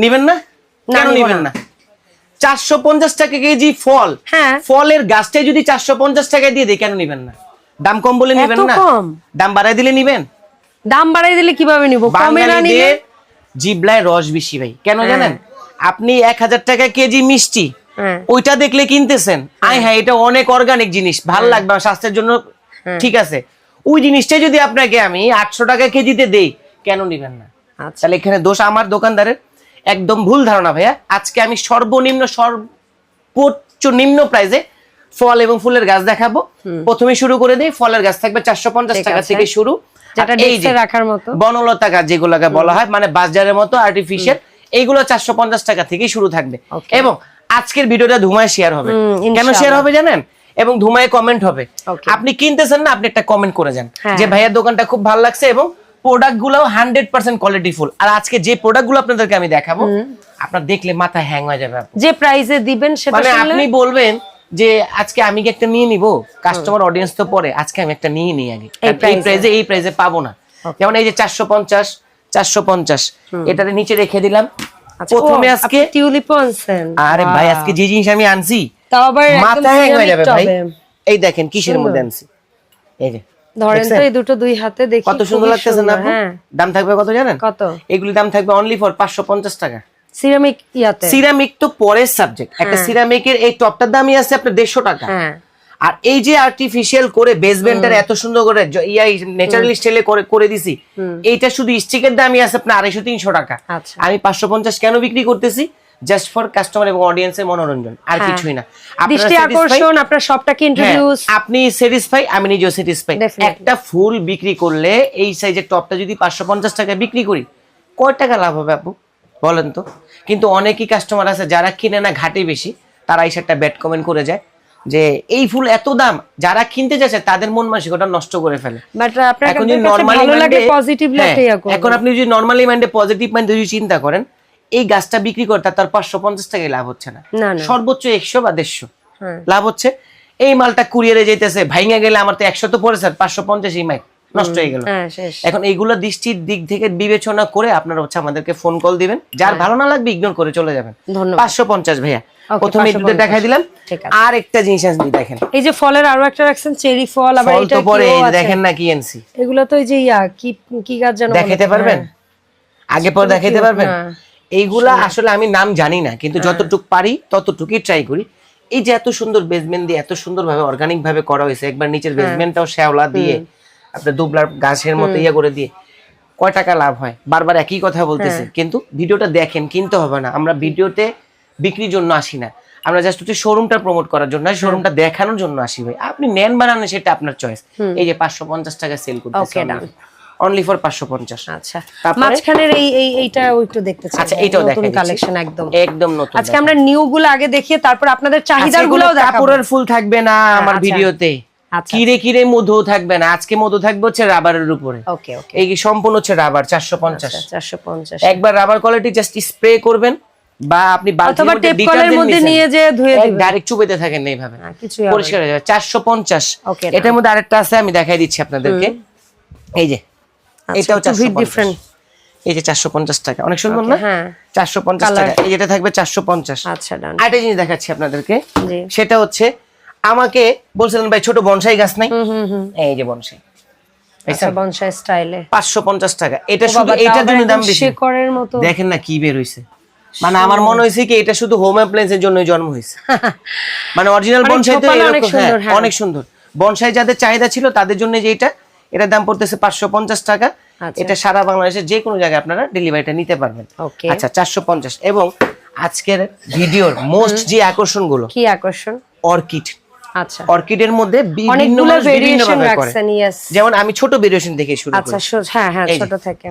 নিবেন না? কেন নিবেন না। চারশো পঞ্চাশ টাকা কেজি ফল। হ্যাঁ। ফলের গাছটাই যদি চারশো পঞ্চাশ টাকায় দিয়ে দিই কেন নিবেন না? দাম কম বলে নিবেন না? কম? দাম বাড়াই দিলে নিবেন? দাম বাড়াই দিলে কীভাবে নিব? কমে না নিলে? জিবলায় রস বেশি ভাই। কেন জানেন? আপনি এক হাজার টাকা কেজি মিষ্টি হ্যাঁ। ওইটা দেখলে কিনতেছেন। আয় হ্যাঁ এটা অনেক অর্গানিক জিনিস। ভালো লাগবে স্বাস্থ্যের জন্য ঠিক আছে। ওই জিনিসটাই যদি আপনাকে আমি আটশো টাকা কেজিতে দেই কেন নিবেন না? আচ্ছা। তাহলে এখানে দোষ আমার দোকানদারের। একদম ভুল ধারণা ভাইয়া। আজকে আমি সর্বনিম্ন সর্বোচ্চ নিম্ন প্রাইসে ফল এবং ফুলের গাছ দেখাবো। প্রথমে শুরু করে দিই ফলের গাছ থাকবে চারশো পঞ্চাশ টাকা থেকে শুরু। বনলতা গাছ যেগুলোকে বলা হয় মানে বাজারের মতো আর্টিফিশিয়াল এইগুলো চারশো পঞ্চাশ টাকা থেকেই শুরু থাকবে। এবং আজকের ভিডিওটা ধুমায় শেয়ার হবে। কেন শেয়ার হবে জানেন? এবং ধুমায় কমেন্ট হবে। আপনি কিনতেছেন না আপনি একটা কমেন্ট করে যান। হ্যাঁ। যে ভাইয়ার দোকানটা খুব ভালো লাগছে এবং প্রোডাক্টগুলো হান্ড্রেড পার্সেন্ট কোয়ালিটিফুল আর আজকে যে প্রোডাক্টগুলো আপনাদেরকে আমি দেখাবো আপনার দেখলে মাথা হ্যাং হয়ে যাবে যে প্রাইসে দিবেন সেটা মানে আপনি বলবেন যে আজকে আমি কি একটা নিয়ে নিব? কাস্টমার অডিয়েন্স তো পরে আজকে আমি একটা নিয়ে নিই আগে। এই প্রাইসে এই প্রাইসে পাবো না। যেমন এই যে চারশো পঞ্চাশ চারশো পঞ্চাশ এটাতে নিচে রেখে দিলাম। আচ্ছা, প্রথমে আজকে টিউলিপ আরে ভাই আজকে যে জিনিস আমি আনছি মাথা হ্যাং হয়ে যাবে ভাই। এই দেখেন কিসের মধ্যে আনছি। এই যে ধরেন তো এই দুটো দুই হাতে দেখি কত সুন্দর লাগতেছে না হ্যাঁ। দাম থাকবে কত জানেন? কত? এগুলি দাম থাকবে অনলি ফর পাঁচশো পঞ্চাশ টাকা। সিরামিক ইয়াতে? সিরামিক তো পরের সাবজেক্ট একটা সিরামিকের এই টপটার দামই আছে আপনার দেড়শো টাকা। হ্যাঁ। আর এই যে আর্টিফিশিয়াল করে বেসমেন্টের এত সুন্দর করে ইয়া ন্যাচারালি স্টাইলে করে করে দিছি এইটা শুধু স্টিকের দামই আছে আপনার আড়াইশো তিনশো টাকা। আচ্ছা। আমি পাঁচশো পঞ্চাশ কেন বিক্রি করতেছি? জাস্ট ফর কাস্টমার এবং অডিয়েন্সের মনোরঞ্জন আর হ্যাঁ। কিছুই না। দৃষ্টি আকর্ষণ আপনার সবটাকে হ্যাঁ, ইন্ট্রোডিউস আপনি স্যাটিসফাই আমি নিজেও স্যাটিসফাই একটা ফুল বিক্রি করলে এই সাইজের টপটা যদি পাঁচশো পঞ্চাশ টাকায় বিক্রি করি কয় টাকা লাভ হবে আপু? বলেন তো। কিন্তু অনেকই কাস্টমার আছে যারা কিনে না ঘাটে বেশি তারা এই একটা ব্যাড কমেন্ট করে যায় যে এই ফুল এত দাম? যারা কিনতে যাচ্ছে তাদের মন মানসিকতা নষ্ট করে ফেলে। এখন যদি নরমালি একটা এখন আপনি যদি নরমালি মাইন্ডে পজিটিভ মাইন্ডে যদি চিন্তা করেন এই গাছটা বিক্রি করে তার পাঁচশো পঞ্চাশ টাকায় লাভ হচ্ছে না। সর্বোচ্চ একশো বা দেড়শো। হ্যাঁ। লাভ হচ্ছে। এই মালটা কুরিয়ারে যেতেছে ভাইঙ্গা গেলে আমার তো একশো তো পড়েছে পাঁচশো পঞ্চাশ এই মাইক নষ্ট হয়ে গেল। হ্যাঁ এখন এইগুলো দৃষ্টির দিক থেকে বিবেচনা করে আপনারা হচ্ছে আমাদেরকে ফোন কল দিবেন। যার ভালো না লাগবে ইগনোর করে চলে যাবেন। হ্যাঁ। পাঁচশো পঞ্চাশ ভাইয়া। প্রথমে দুটো দেখাই দিলাম। আর একটা জিনিস দেখেন। এই যে ফলের আরও একটা রাখছেন চেরি ফল আবার এটা পরে এই দেখেন না কি আনছি এগুলো তো ওই যে ইয়া কি কি গাছ জানো দেখাইতে পারবেন? আগে পর দেখাইতে পারবেন? হ্যাঁ। এইগুলা আসলে আমি নাম জানি না কিন্তু যতটুকু পারি ততটুকুই ট্রাই করি। এই যে এত সুন্দর বেসমেন্ট দিয়ে এত সুন্দর ভাবে অর্গানিক ভাবে করা হয়েছে একবার নিচের হ্যাঁ। বেসমেন্টটাও শ্যাওলা দিয়ে আপনার দুবলার গাছের মতো ইয়ে করে দিয়ে কয় টাকা লাভ হয়? বারবার একই কথা বলতেছে হ্যাঁ। কিন্তু ভিডিওটা দেখেন কিনতে হবে না। আমরা ভিডিওতে বিক্রির জন্য আসি না। আমরা জাস্ট হচ্ছে শোরুমটা প্রমোট করার জন্য শোরুমটা দেখানোর জন্য আসি ভাই। আপনি নেন বানানো সেটা আপনার চয়েস এই যে পাঁচশো পঞ্চাশ টাকা সেল done. অনলি ফর পাঁচশো পঞ্চাশ। আচ্ছা। তারপরে? মাঝখানের এই এই এইটা একটু দেখতে চাই। আচ্ছা এইটাও নতুন কালেকশন একদম। একদম নতুন আজকে আমরা নিউ গুলো আগে দেখিয়ে তারপর আপনাদের চাহিদার আজকে গুলোও দেখাবো। কাপড়ের ফুল থাকবে না আমার আচ্ছা। ভিডিওতে। আচ্ছা। কিরে কিরে মধু থাকবে না। আজকে মধু থাকবে হচ্ছে রাবারের উপরে। ওকে ওকে। এই সম্পূর্ণ হচ্ছে রাবার চারশো পঞ্চাশ। চারশো পঞ্চাশ। একবার রাবার কোয়ালিটি জাস্ট স্প্রে করবেন বা আপনি মধ্যে নিয়ে যে ধুয়ে দিবেন। ডাইরেক্ট চুবেতে থাকেন না এইভাবে। হ্যাঁ, পরিষ্কার হয়ে যাবে। চারশো পঞ্চাশ। Okay, এটার মধ্যে আরেকটা আছে আমি দেখাই দিচ্ছি আপনাদেরকে। এই যে এটাও চারশো different। এই যে চারশো পঞ্চাশ টাকা। অনেক সুন্দর না? হ্যাঁ। চারশো পঞ্চাশ টাকা। এই যেটা থাকবে চারশো পঞ্চাশ। আচ্ছা আরেকটা জিনিস দেখাচ্ছি আপনাদেরকে। সেটা হচ্ছে আমাকে বলছিলেন ভাই ছোট বনসাই গাছ নাই? এই যে বনসাই। আচ্ছা বনসাই স্টাইলে পাঁচশো পঞ্চাশ টাকা। এটা শুধু এটার জন্য দাম বেশি। শেকড়ের মতো। দেখেন না কি বের হইছে। মানে আমার মনে হয়েছে কি এটা শুধু হোম জন্য জন্ম হয়েছে মানে অরিজিনাল বনসাই তো অনেক হ্যাঁ, সুন্দর, হ্যাঁ। অনেক সুন্দর। বনসাই যাদের চাহিদা ছিল তাদের জন্য যে এটা এটার দাম পড়তেছে পাঁচশো পঞ্চাশ টাকা। আচ্ছা। এটা সারা বাংলাদেশের যে কোনো জায়গায় আপনারা ডেলিভারিটা নিতে পারবেন। আচ্ছা চারশো পঞ্চাশ। এবং আজকের ভিডিওর মোস্ট যে আকর্ষণগুলো কি আকর্ষণ? অর্কিড। আচ্ছা। অর্কিডের মধ্যে বিভিন্ন ভেরিয়েশন রাখছেন যেমন আমি ছোট ভেরিয়েশন থেকে শুরু আচ্ছা হ্যাঁ হ্যাঁ ছোট থেকে।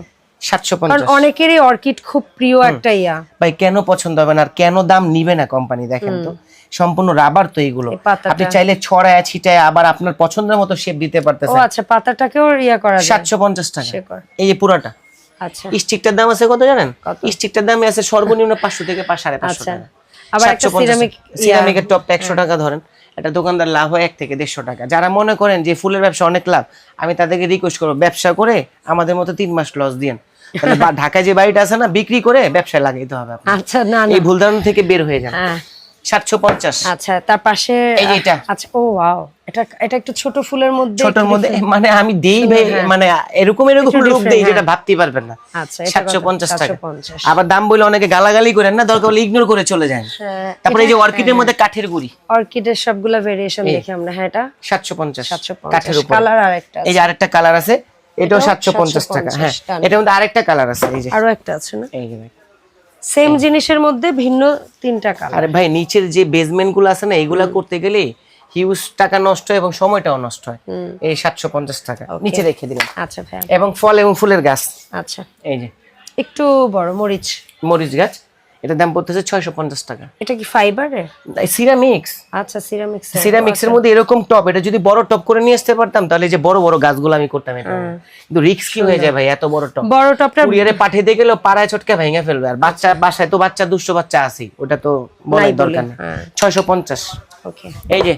অনেকেরই অর্কিড খুব প্রিয় একটা ইয়া। ভাই কেন পছন্দ হবে না আর কেন দাম নিবে না কোম্পানি দেখেন তো। সম্পূর্ণ রাবার তো এইগুলো। এই আপনি চাইলে ছড়ায় ছিটায় আবার আপনার পছন্দের মতো শেপ দিতে ও পারতেছেন আচ্ছা পাতাটাকেও ইয়া করা যায়। সাতশো পঞ্চাশ টাকা। এই যে পুরাটা। আচ্ছা। স্টিকটার দাম আছে কত জানেন? স্টিকটার দামে আছে সর্বনিম্ন পাঁচশো থেকে পাঁচ সাড়ে পাঁচশো আচ্ছা। টাকা। আবার একটা হ্যাঁ। সিরামিকের টপটা একশো টাকা ধরেন। একটা দোকানদার লাভ হয় এক থেকে দেড়শো টাকা। যারা মনে করেন যে ফুলের ব্যবসা অনেক লাভ আমি তাদেরকে রিকোয়েস্ট করব ব্যবসা করে আমাদের মতো তিন মাস লস দিয়েন। বা- ঢাকায় যে বাড়িটা আছে না বিক্রি করে ব্যবসায় লাগাইতে হবে। আচ্ছা না না। এই ভুল ধারণা থেকে বের হয়ে যান। হ্যাঁ সাতশো পঞ্চাশ। আচ্ছা তার পাশে এই যে এটা। আচ্ছা ও ওয়াও। এটা এটা একটু ছোট ফুলের মধ্যে ছোটর মধ্যে মানে আমি দেই ভাই মানে এরকম এরকম একটু দেই যেটা হ্যাঁ। পারবেন না। আচ্ছা এটা সাতশো কত? পঞ্চাশ টাকা। আবার দাম বলে অনেকে গালাগালি করেন না দরকার হলে ইগনোর করে চলে যায় হ্যাঁ, তারপরে এই যে অর্কিডের মধ্যে কাঠের গুড়ি। অর্কিডের সবগুলা ভেরিয়েশন দেখি আমরা হ্যাঁ এটা? সাতশো পঞ্চাশ 750 কাঠের উপর। কালার আর একটা এই যে আরেকটা কালার আছে এটাও এটাও সাতশো পঞ্চাশ টাকা 750 হ্যাঁ। এটার মধ্যে আরেকটা কালার আছে এই যে। আরও একটা আছে না? এই যে ভাই। সেম জিনিসের মধ্যে ভিন্ন তিনটা কালার আরে ভাই নিচের যে বেসমেন্টগুলো আছে না এগুলা করতে গেলে হিউজ টাকা নষ্ট হয় এবং সময়টাও নষ্ট হয়। এই সাতশো পঞ্চাশ টাকা। নিচে রেখে দিলাম। আচ্ছা ভাই। এবং ফল এবং ফুলের গাছ। আচ্ছা। এই যে। একটু বড় মরিচ। মরিচ গাছ। এটার দাম পড়তেছে ছয়শো পঞ্চাশ টাকা। এটা কি ফাইবারের? সিরামিক্স। আচ্ছা সিরামিক্স সিরামিক্স এর মধ্যে এরকম টপ এটা যদি বড় টপ করে নিয়ে আসতে পারতাম তাহলে যে বড় বড় গাছগুলো আমি করতাম এটা কিন্তু রিস্ক কি হয়ে যায় ভাই এত বড় টপ? বড় টপটা কুরিয়ারে পাঠিয়ে দিয়ে গেলেও পাড়ায় চটকে ভেঙে ফেলবে। আর বাচ্চা বাসায় তো বাচ্চা দুষ্ট বাচ্চা আছেই ওটা তো বলার দরকার নেই হ্যাঁ। ছয়শো পঞ্চাশ। ওকে। এই যে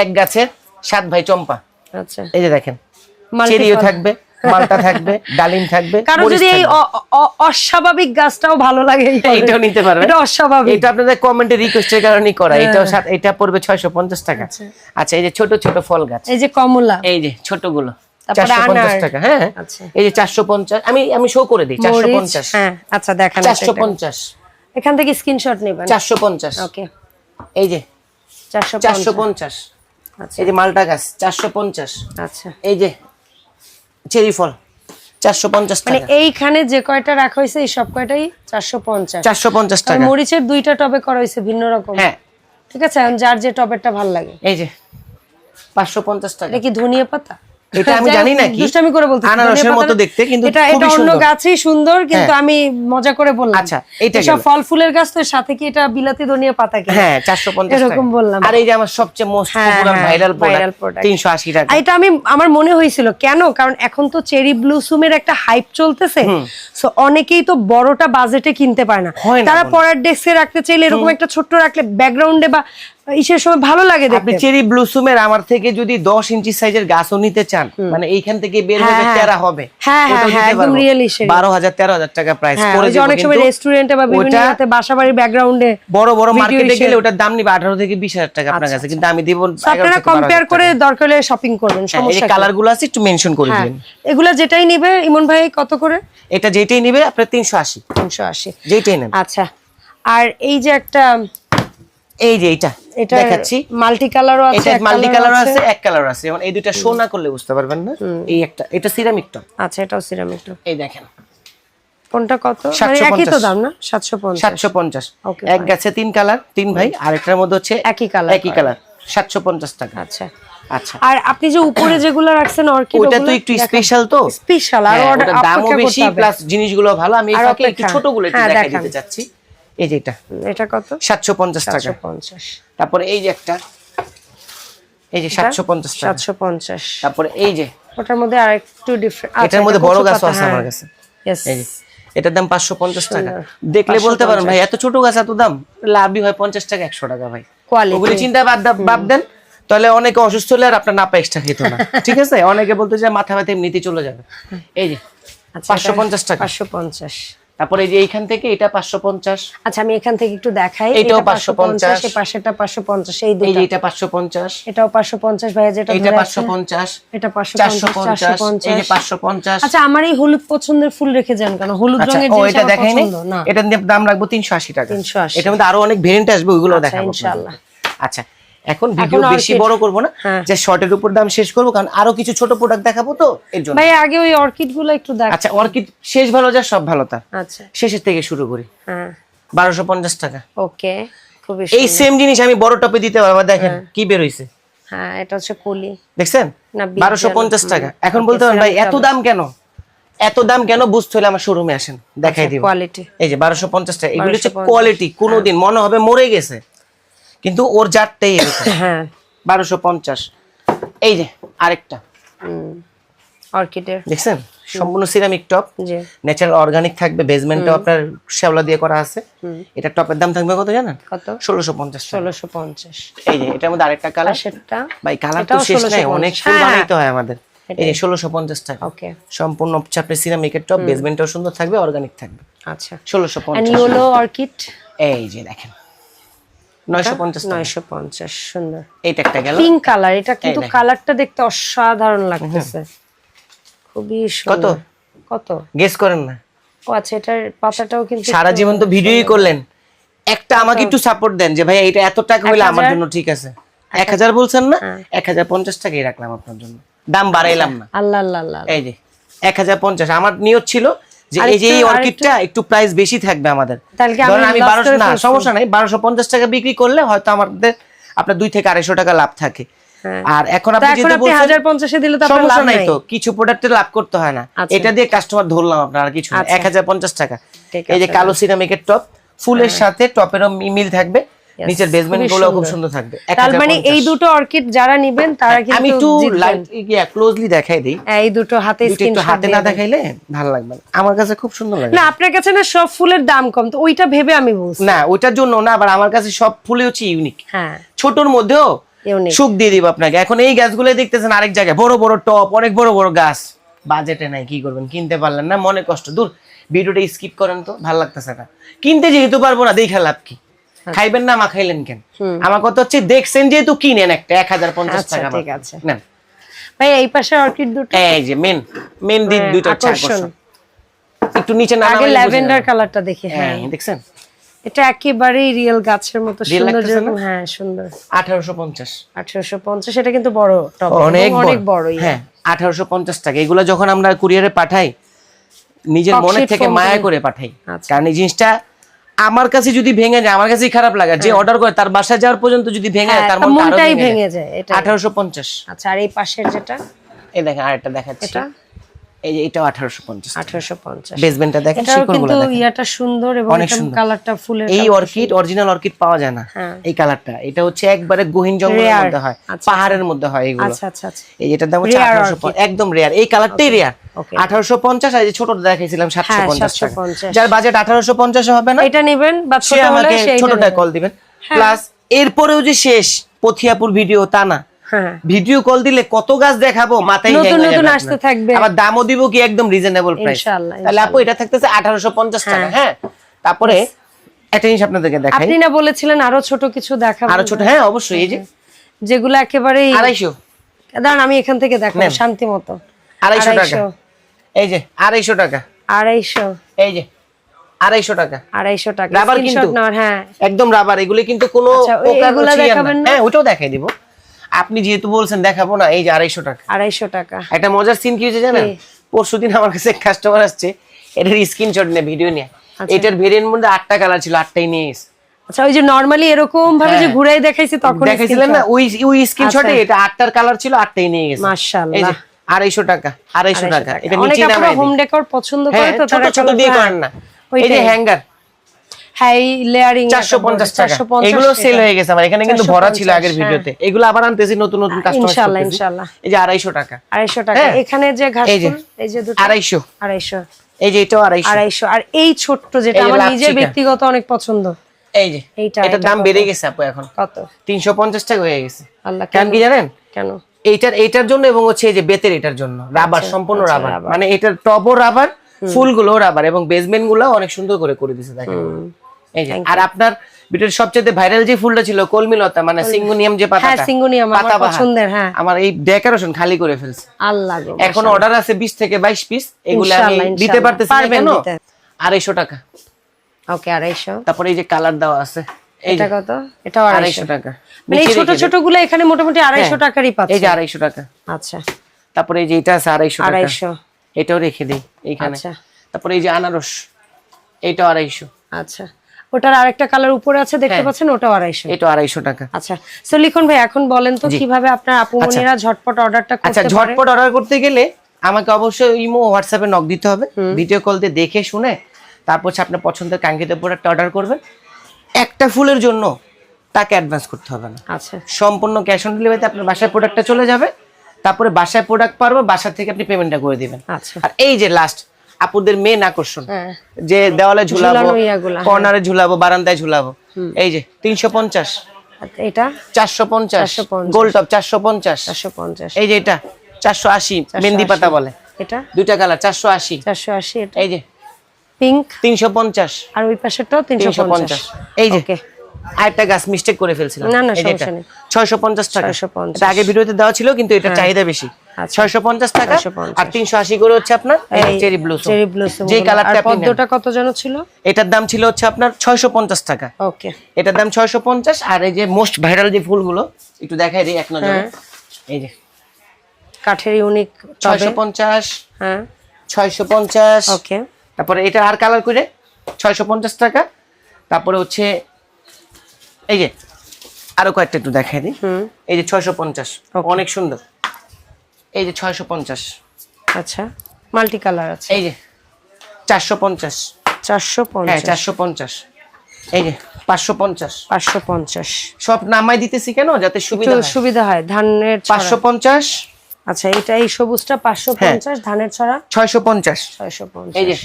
এক গাছের সাত ভাই চম্পা। আচ্ছা। এই যে দেখেন চেরিও থাকবে। মালটা থাকবে ডালিম থাকবে কারও মরিচ যদি এই অস্বাভাবিক গাছটাও ভালো লাগে হ্যাঁ, এটাও নিতে পারবে। এটা অস্বাভাবিক। এটা আপনাদের কমেন্টে রিকোয়েস্টের কারণেই করা। এটাও এটা পড়বে ছয়শো পঞ্চাশ টাকা। আচ্ছা। এই যে ছোট ছোট ফল গাছ। এই যে কমলা। এই যে ছোটগুলো। তারপরে চারশো পঞ্চাশ টাকা হ্যাঁ। আচ্ছা। এই যে চারশো পঞ্চাশ আমি আমি শো করে দিই চারশো পঞ্চাশ। হ্যাঁ। আচ্ছা দেখান চারশো পঞ্চাশ। এখান থেকে স্ক্রিনশট নেবেন। চারশো পঞ্চাশ। ওকে এই যে চারশো চারশো পঞ্চাশ। আচ্ছা। এই যে মালটা গাছ চারশো পঞ্চাশ। আচ্ছা। এই যে চেরি ফল চারশো পঞ্চাশ মানে এইখানে যে কয়টা রাখা হয়েছে এই সব কয়টাই চারশো পঞ্চাশ। চারশো পঞ্চাশ টাকা। মরিচের দুইটা টবে করা হয়েছে ভিন্ন রকম। হ্যাঁ। ঠিক আছে যার যে টবেরটা ভালো লাগে। এই যে পাঁচশো পঞ্চাশ টাকা। এটা কি ধনিয়া পাতা? এটা আমি জানি না কি। দুষ্টামি করে বলতে আনারসের মতো দেখতে, কিন্তু এটা এটা অন্য গাছই সুন্দর কিন্তু আমি মজা করে বললাম। আচ্ছা, এইটা এসব গেল। ফল ফুলের গাছ তো সাথে কি এটা বিলাতি ধনিয়া পাতা কি? হ্যাঁ চারশো পঞ্চাশ এরকম বললাম। আর এই যে আমার সবচেয়ে মোস্ট হ্যাঁ, পপুলার হ্যাঁ, ভাইরাল প্রোডাক্ট product। তিনশো আশি টাকা। এটা আমি আমার মনে হয়েছিল কেন? কারণ এখন তো চেরি ব্লুসুমের একটা হাইপ চলতেছে। সো অনেকেই তো বড়টা বাজেটে কিনতে পারে না। তারা। পড়ার ডেস্কে রাখতে চাইলে এরকম একটা ছোট্ট রাখলে ব্যাকগ্রাউন্ডে বা ইসের সময় ভালো লাগে আপনি চেরি ব্লুসুমের আমার থেকে যদি দশ ইঞ্চি সাইজের গাছও নিতে চান মানে এইখান থেকে বের হ্যাঁ, হবে হ্যাঁ। তেরা হবে। হ্যাঁ, হ্যাঁ, হ্যাঁ, একদম। বারো হাজার তেরো হাজার টাকা প্রাইস হ্যাঁ, করে যে অনেক সময় রেস্টুরেন্টে বা বিভিন্ন ওটা জায়গাতে বাসা বাড়ির ব্যাকগ্রাউন্ডে বড় বড় মার্কেটে গেলে ওটার দাম নিবে আঠারো থেকে বিশ হাজার টাকা আপনার কাছে। কিন্তু আমি দিব আপনারা কম্পেয়ার করে দরকার হলে শপিং করবেন হ্যাঁ, এই সমস্যা কি? কালারগুলো আছে একটু মেনশন করে হ্যাঁ। দিবেন। এগুলা যেটাই নিবে ইমন ভাই কত করে? এটা যেটাই নিবে আপনার তিনশো আশি। তিনশো আশি। যেটাই নেন আচ্ছা আর এই যে একটা এই যে এইটা এটা দেখাচ্ছি। মাল্টি কালারও আছে এটা মাল্টি colour কালার আছে এক কালার আছে। যেমন এই দুইটা শো না করলে বুঝতে পারবেন না? এই একটা এটা সিরামিক টপ আচ্ছা এটাও সিরামিক এই দেখেন। কোনটা কত? মানে একই তো দাম না? সাতশো পঞ্চাশ। সাতশো পঞ্চাশ। Okay, এক গাছে তিন কালার তিন ভাই আর মধ্যে হচ্ছে একই colour একই কালার সাতশো পঞ্চাশ টাকা। আচ্ছা। আচ্ছা। আর আপনি যে উপরে যেগুলো রাখছেন অর্কিড ওইটা তো একটু স্পেশাল তো। স্পেশাল আর হ্যাঁ, দামও বেশি প্লাস জিনিসগুলো ভালো। আমি এই ফাঁকে একটু ছোটগুলো একটু হ্যাঁ, দেখাই দিতে চাচ্ছি। এই যে এটা। এটা কত? সাতশো পঞ্চাশ টাকা। সাতশো পঞ্চাশ। তারপরে এই যে একটা এই যে সাতশো পঞ্চাশ টাকা। সাতশো পঞ্চাশ। তারপরে এই যে ওটার মধ্যে আর একটু ডিফারেন্ট এটার মধ্যে বড় গাছও আছে আমার কাছে। হ্যাঁ। এই যে এটার দাম পাঁচশো পঞ্চাশ টাকা। দেখলে বলতে পারেন ভাই এত ছোট গাছ এত দাম। লাভই হয় পঞ্চাশ টাকা একশো টাকা ভাই। কোয়ালিটি ওগুলি চিন্তা বাদ বাদ দেন। তাহলে অনেকে অসুস্থ হলে আর আপনার নাপা এক্সট্রা খেত না। ঠিক আছে? অনেকে বলতে যে মাথা ব্যথা এমনিতেই চলে যাবে। এই যে আচ্ছা, পাঁচশো পঞ্চাশ টাকা। পাঁচশো পঞ্চাশ। তারপরে এই যে এইখান থেকে এটা পাঁচশো পঞ্চাশ। আচ্ছা আমি এখান থেকে একটু দেখাই। এটাও এটা 550, এই পাশেরটা পাঁচশো পঞ্চাশ এই এই দুটো যে এটা পাঁচশো পঞ্চাশ। এটাও পাঁচশো পঞ্চাশ ভাইয়া যেটা এটা ধরে পাঁচশো পঞ্চাশ। এটা পাঁচশো চারশো পঞ্চাশ চারশো পঞ্চাশ। এই যে পঞ্চাশ। পাঁচশো পঞ্চাশ। আচ্ছা আমার এই হলুদ পছন্দের ফুল রেখে যান কেন? হলুদ আচ্ছা রঙের জিনিস এটা পছন্দ না। এটার দাম রাখব তিনশো আশি টাকা। 380 এটার মধ্যে আরও অনেক ভেরিয়েন্ট আসবে ওইগুলো আচ্ছা, দেখাবো ইনশাআল্লাহ। আচ্ছা এখন ভিডিও বেশি বড় করব না হ্যাঁ। যে শর্টের উপর দাম শেষ করব কারণ আরও কিছু ছোট প্রোডাক্ট দেখাবো তো এর জন্য। ভাই আগে ওই অর্কিডগুলো একটু দেখ। আচ্ছা অর্কিড শেষ ভালো যা সব ভালো তা। আচ্ছা। শেষের থেকে শুরু করি। হ্যাঁ। বারোশো পঞ্চাশ টাকা। ওকে খুবই এই সেম জিনিস আমি বড় টপে দিতে পারব দেখেন কি বের হইছে। হ্যাঁ এটা হচ্ছে কলি। দেখছেন? না, বিগ বারোশো পঞ্চাশ টাকা। এখন বলতে পারেন ভাই এত দাম কেন? এত দাম কেন? বুঝতে হলে আমার শোরুমে আসেন দেখাই দিব। কোয়ালিটি এই যে বারোশো পঞ্চাশ টাকা এগুলো হচ্ছে কোয়ালিটি কোনোদিন মনে হবে মরে গেছে। কিন্তু ওর জাতটাই হ্যাঁ। বারোশো পঞ্চাশ। এই যে আরেকটা। অর্কিডের। দেখছেন? সম্পূর্ণ সিরামিক টপ ন্যাচারাল অর্গানিক থাকবে বেসমেন্টটাও আপনার শ্যাওলা দিয়ে করা আছে। এটা টপের দাম থাকবে কত জানেন? কত? ষোলোশো পঞ্চাশ টাকা। ষোলোশো পঞ্চাশ। এই যে এটার মধ্যে আরেকটা কালার সেটা ভাই কালার তো শেষ নাই অনেক ফুল হ্যাঁ। বানাইতে হয় আমাদের। এই যে ষোলোশো পঞ্চাশ টাকা। ওকে। সম্পূর্ণ আপনার সিরামিকের টপ বেসমেন্টটাও সুন্দর থাকবে অর্গানিক থাকবে। আচ্ছা। ষোলোশো এন্ড পঞ্চাশ ইয়েলো অর্কিড এই যে দেখেন। নয়শো পঞ্চাশ টাকা। নয়শো পঞ্চাশ সুন্দর। এইটা একটা গেল। পিঙ্ক কালার এটা কিন্তু কালারটা দেখতে অসাধারণ লাগতেছে। খুবই সুন্দর। কত? গেস করেন না। ও আচ্ছা এটার পাতাটাও কিন্তু সারা জীবন তো ভিডিওই করলেন। একটা আমাকে একটু সাপোর্ট দেন যে ভাই এটা এত টাকা হইলে আমার জন্য ঠিক আছে। এক হাজার। বলছেন না? হ্যাঁ। এক হাজার পঞ্চাশ টাকাই রাখলাম আপনার জন্য। দাম বাড়াইলাম না। আল্লাহ আল্লাহ আল্লাহ। এই যে এক হাজার পঞ্চাশ। আমার নিয়ত ছিল যে এই যে এই অর্কিডটা একটু প্রাইস বেশি থাকবে আমাদের। ধরেন আমি বারোশো না সমস্যা নাই বারোশো পঞ্চাশ টাকা বিক্রি করলে হয়তো আমাদের আপনার দুই থেকে আড়াইশো টাকা লাভ থাকে। হ্যাঁ। আর এখন আপনি বলছেন পঞ্চাশে দিলে তো আপনার লাভ নাই তো কিছু প্রোডাক্টে লাভ করতে হয় না। আচ্ছা। এটা দিয়ে কাস্টমার ধরলাম আপনার আর কিছু আচ্ছা। এক হাজার পঞ্চাশ টাকা। এই যে কালো সিরামিকের টপ ফুলের সাথে টপেরও মিল থাকবে। নিচের বেসমেন্টগুলো খুব সুন্দর। থাকবে। তার মানে এই দুটো অর্কিড যারা নিবেন তারা কিন্তু আমি একটু। লাইট ক্লোজলি দেখাই দিই। হ্যাঁ, এই দুটো হাতে একটু হাতে না দেখাইলে ভালো লাগবে না। আমার কাছে খুব সুন্দর লাগে। না আপনার কাছে না সব ফুলের দাম কম তো ওইটা ভেবে আমি বলছি না ওইটার জন্য না আবার আমার কাছে সব ফুলে হচ্ছে ইউনিক হ্যাঁ। ছোটর মধ্যেও ইউনিক সুখ দিয়ে দিব আপনাকে। এখন এই গাছগুলো দেখতেছেন আরেক জায়গায়। বড় বড় টপ অনেক বড় বড় গাছ। বাজেটে নাই কি করবেন? কিনতে পারলেন না মনে কষ্ট। দূর ভিডিওটা স্কিপ করেন তো ভালো লাগতেছে না। কিনতে যেহেতু পারব না দেখা লাভ কি? খাইবেন না মা খাইলেন কেন? আমার কথা হচ্ছে দেখছেন যেহেতু কিনেন একটা এক হাজার পঞ্চাশ আচ্ছা, টাকা ঠিক আছে। নেন। ভাই এই পাশে অর্কিড দুটো এই যে মেন মেন দিক হ্যাঁ, হচ্ছে আকর্ষণ। একটু নিচে না আগে ল্যাভেন্ডার কালারটা দেখি হ্যাঁ। হ্যাঁ দেখছেন? এটা একেবারেই রিয়েল গাছের মতো সুন্দর? হ্যাঁ সুন্দর। আঠারোশো পঞ্চাশ। আঠারোশো পঞ্চাশ এটা কিন্তু বড় টপ অনেক অনেক বড়। হ্যাঁ। আঠারোশো পঞ্চাশ টাকা। এগুলো যখন আমরা কুরিয়ারে পাঠাই নিজের মনে থেকে মায়া করে। করে পাঠাই। আচ্ছা। কারণ এই জিনিসটা আমার কাছে যদি ভেঙে যায় আমার কাছেই খারাপ লাগে। যে অর্ডার করে তার বাসায় যাওয়ার পর্যন্ত যদি ভেঙে যায় হ্যাঁ, তার তার মনটা মনটাই ভেঙে যায়। এটা আঠারোশো পঞ্চাশ। আচ্ছা আর এই পাশের যেটা? এই দেখেন আরেকটা দেখাচ্ছি। এটা? এই যে এটাও বেসমেন্টটা দেখেন কিন্তু ইয়াটা সুন্দর এবং। কালারটা ফুলের এই অর্কিড অরিজিনাল অর্কিড পাওয়া যায় না হ্যাঁ। এই কালারটা এটা হচ্ছে একবারে গহীন জঙ্গলের মধ্যে হয় আচ্ছা, পাহাড়ের মধ্যে হয় এগুলো। আচ্ছা আচ্ছা আচ্ছা। এই দাম হচ্ছে একদম রেয়ার এই কালারটাই রেয়ার Okay. আঠারোশো পঞ্চাশ আর এই ছোটটা দেখাইছিলাম সাতশো হ্যাঁ, 750 যার বাজেট আঠারোশো পঞ্চাশে হবে না এটা নেবেন বা ছোট হলে ছোটটা কল দিবেন। প্লাস এরপরেও যে শেষ পথিয়াপুর ভিডিও তা না। হ্যাঁ ভিডিও কল দিলে কত গাছ দেখাবো? মাথায় নতুন নতুন আসতে থাকবে। আবার দামও দিব কি একদম রিজনেবল প্রাইস ইনশাআল্লাহ, তাহলে আপু এটা থাকতেছে আঠারোশো পঞ্চাশ টাকা হ্যাঁ? তারপরে একটা জিনিস আপনাদেরকে দেখাই। আপনি না বলেছিলেন আরও ছোট কিছু দেখাবো। আরও ছোট হ্যাঁ অবশ্যই এই যে। যেগুলো একেবারে আড়াইশো। দাঁড়ান আমি এখান থেকে দেখাবো শান্তি মতো। আড়াইশো টাকা। এই যে আড়াইশো টাকা। আড়াইশো। এই যে আড়াইশো টাকা। আড়াইশো টাকা রাবার Screenshot কিন্তু। হ্যাঁ। একদম রাবার এগুলি কিন্তু কোনো আচ্ছা। দেখাবেন হ্যাঁ ওটাও দেখাই দিব। আপনি যেহেতু বলছেন দেখাবো না এই যে আড়াইশো টাকা। আড়াইশো টাকা। একটা মজার সিন কি হয়েছে জানেন? কি? পরশুদিন আমার কাছে কাস্টমার আসছে এটার স্ক্রিনশট নিয়ে ভিডিও নিয়ে। আচ্ছা। এটার ভেরিয়েন্ট মধ্যে আটটা কালার ছিল আটটাই নিয়ে গেছে। আচ্ছা ওই যে নর্মালি এরকম ভাবে যে ঘুরাই দেখাইছি তখন দেখাইছিলেন না ওই ওই স্ক্রিনশটে আচ্ছা। এটা আটটার কালার ছিল আটটাই নিয়ে গেছে। মাশাআল্লাহ। আড়াইশো টাকা আড়াইশো টাকা। এটা অনেক নিচে নামাই হোম। পছন্দ হ্যাঁ করে তো ছোট ছোট দিয়ে করেন না। এই যে হ্যাঙ্গার হ্যাঁ লেয়ারিং চারশো পঞ্চাশ টাকা। এগুলো সেল হয়ে গেছে আমার। এখানে কিন্তু ভরা ছিল আগের ভিডিওতে। এগুলো আবার আনতেছি নতুন নতুন হ্যাঁ। ইনশাআল্লাহ, ইনশাআল্লাহ। এই যে আড়াইশো টাকা। হ্যাঁ। এখানে যে ঘাস এই যে। ফুল, এই যে দুটো। আড়াইশো। আড়াইশো। এই যে এটাও আড়াইশো। আড়াইশো। আর এই ছোট্ট যেটা আমার নিজের ব্যক্তিগত অনেক পছন্দ। এই যে। এইটা, এটার দাম বেড়ে গেছে আপু এখন। কত? তিনশো পঞ্চাশ টাকা হয়ে গেছে। আল্লাহ কারণ কি জানেন? কেন? এইটার এইটার জন্য এবং হচ্ছে এই যে বেতের এটার জন্য। রাবার সম্পূর্ণ আচ্ছা, রাবার। মানে এটার টবও রাবার ফুলগুলো রাবার এবং বেসমেন্টগুলো অনেক সুন্দর করে করে দিছে দেখেন। আর আপনার ভিডিওর সবচেয়ে ভাইরাল যে ফুলটা ছিল কলমিলতা মানে সিঙ্গুনিয়াম যে পাতাটা হ্যাঁ, সিঙ্গুনিয়াম, আমার পছন্দের, হ্যাঁ। আমার এই ডেকোরেশন খালি করে ফেলছে। আল্লাহ গো এখন অর্ডার আছে 20 থেকে 22 পিস এগুলো আমি দিতে পারতেছি না কেন? দিতে। আড়াইশো টাকা। ওকে আড়াইশো। তারপরে এই যে কালার দেওয়া আছে এটা কত? আড়াইশো। আড়াইশো টাকা। মানে এই ছোট ছোটগুলো এখানে মোটামুটি আড়াইশো হ্যাঁ। টাকারই দিই। এই যে আড়াইশো টাকা। আচ্ছা। তারপরে এই যে এটা আছে আড়াইশো টাকা। আড়াইশো। এটাও রেখে দেই এইখানে। আচ্ছা। তারপরে এই যে আনারস এটাও আড়াইশো। আচ্ছা। ওটার আরেকটা কালার উপরে আছে দেখতে হ্যাঁ। পাচ্ছেন ওটাও আড়াইশো এটাও আড়াইশো টাকা। আচ্ছা সো লিখন ভাই এখন বলেন তো কীভাবে আপনার আপুমনিরা ঝটপট অর্ডারটা আচ্ছা ঝটপট অর্ডার করতে গেলে আমাকে অবশ্যই ইমো হোয়াটসঅ্যাপে নক দিতে হবে। ভিডিও কল দিয়ে দেখে শুনে তারপর হচ্ছে আপনার পছন্দের কাঙ্ক্ষিত প্রোডাক্ট অর্ডার করবেন। একটা ফুলের জন্য তাকে অ্যাডভান্স করতে হবে না। আচ্ছা। সম্পূর্ণ ক্যাশ অন ডেলিভারিতে আপনার বাসায় প্রোডাক্টটা চলে যাবে। তারপরে বাসায় প্রোডাক্ট পারব বাসা থেকে আপনি পেমেন্টটা করে দিবেন। আচ্ছা। আর এই যে লাস্ট আপুদের মেন আকর্ষণ। হ্যাঁ। যে দেওয়ালে ঝুলাবো হ্যাঁ। কর্নারে ঝুলাবো বারান্দায় ঝুলাবো। এই যে তিনশো পঞ্চাশ। আর এটা? চারশো পঞ্চাশ। 450 গোল টপ চারশো পঞ্চাশ। চারশো পঞ্চাশ। এই যে এটা চারশো আশি মেহেন্দি পাতা বলে। এটা? দুইটা কালার চারশো আশি। চারশো আশি এই যে। পিঙ্ক? তিনশো পঞ্চাশ। আর ওই পাশেরটাও তিনশো পঞ্চাশ। পঞ্চাশ। এই যে। আরেকটা গাছ মিস্টেক করে ফেলছিলাম। না, না, সমস্যা। নেই। 650 টাকা। আগে ভিডিওতে দেওয়া ছিল কিন্তু এটা চাহিদা বেশি। আচ্ছা। ছয়শো পঞ্চাশ টাকা। আর তিনশো আশি করে হচ্ছে আপনার চেরি ব্লু চেরি ব্লুসম যে কালারটা আর আপনি নেন। পদ্মটা কত যেন ছিল? এটার দাম ছিল হচ্ছে আপনার ছয়শো পঞ্চাশ টাকা। ওকে। এটার দাম ছয়শো পঞ্চাশ আর এই যে মোস্ট ভাইরাল যে ফুলগুলো একটু দেখাই দিই এক নজরে। হ্যাঁ। এই যে। কাঠের ইউনিক ছয়শো পঞ্চাশ হ্যাঁ। ছয়শো পঞ্চাশ। ওকে। তারপরে এটা আর কালার করে ছয়শো পঞ্চাশ টাকা। তারপরে হচ্ছে এই যে আরও কয়েকটা একটু দেখাই দিই। হুম। এই যে ছয়শো পঞ্চাশ. অনেক সুন্দর। এই যে ছয়শো পঞ্চাশ। আচ্ছা মাল্টি কালার আছে। এই যে চারশো পঞ্চাশ। চারশো হ্যাঁ পঞ্চাশ চারশো পঞ্চাশ। এই যে পাঁচশো পঞ্চাশ। পাঁচশো পঞ্চাশ। সব নামাই দিতেছি কেন? যাতে সুবিধা সুবিধা হয় ধানের পাঁচশো পঞ্চাশ। আচ্ছা এটা এই সবুজটা পাঁচশো হ্যাঁ। পঞ্চাশ ধানের ছড়া? ছয়শো পঞ্চাশ। ছয়শো পঞ্চাশ। এই যে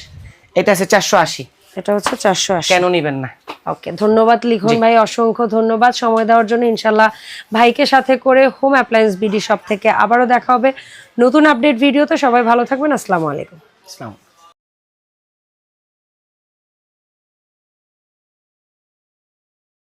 এটা আছে চারশো আশি। এটা হচ্ছে চারশো আশি। কেন নেবেন না? ওকে ধন্যবাদ লিখন ভাই অসংখ্য ধন্যবাদ। সময় দেওয়ার জন্য ইনশাল্লাহ ভাইকে সাথে করে হোম অ্যাপ্লায়েন্স বিডি শপ থেকে আবারও দেখা হবে। নতুন আপডেট ভিডিও তো সবাই ভালো থাকবেন। আসসালামু আলাইকুম। আসসালাম